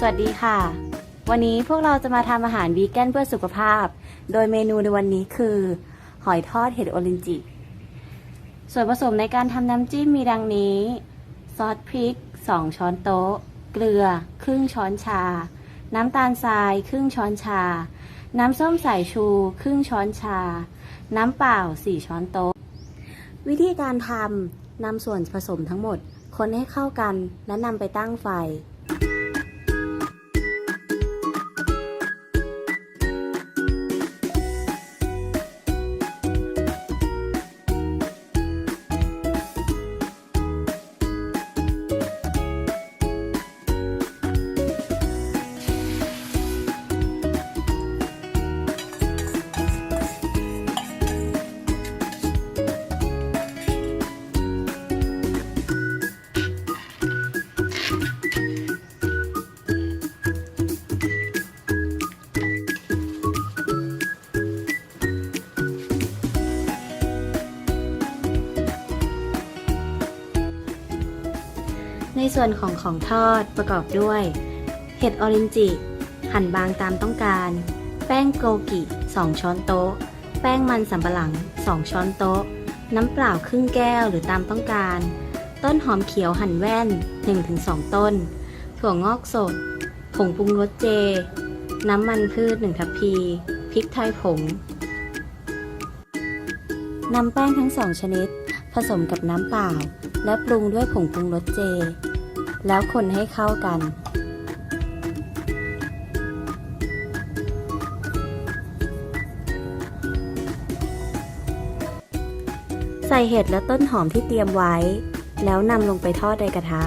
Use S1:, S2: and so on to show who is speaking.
S1: สวัสดีค่ะ วันนี้พวกเราจะมาทำอาหารวีแกนเพื่อสุขภาพ โดยเมนูในวันนี้คือ หอยทอดเห็ดโอรินจิ ส่วนผสมในการทำน้ำจิ้มมีดังนี้ ซอสพริก 2 ช้อนโต๊ะ เกลือ ครึ่งช้อนชา น้ำตาลทราย ครึ่งช้อนชา น้ำส้มสายชู ครึ่งช้อนชา น้ำเปล่า 4 ช้อนโต๊ะ วิธีการทำนำส่วนผสมทั้งหมด คนให้เข้ากันและนำไปตั้งไฟ ในส่วนของของทอดประกอบด้วย เห็ดออรินจิ หั่นบางตามต้องการ แป้งโกกิ 2 ช้อนโต๊ะ แป้งมันสำปะหลัง 2 ช้อนโต๊ะ น้ำเปล่าครึ่งแก้วหรือตามต้องการ ต้นหอมเขียวหั่นแว่น 1-2 ต้น ถั่วงอกสด ผงปรุงรสเจ น้ำมันพืช 1 ทัพพี พริกไทยผงนำแป้งทั้งสองชนิด ผสมกับน้ำเปล่า และปรุงด้วยผงปรุงรสเจ แล้วคนให้เข้ากัน ใส่เห็ดและต้นหอมที่เตรียมไว้ แล้วนำลงไปทอดในกระทะ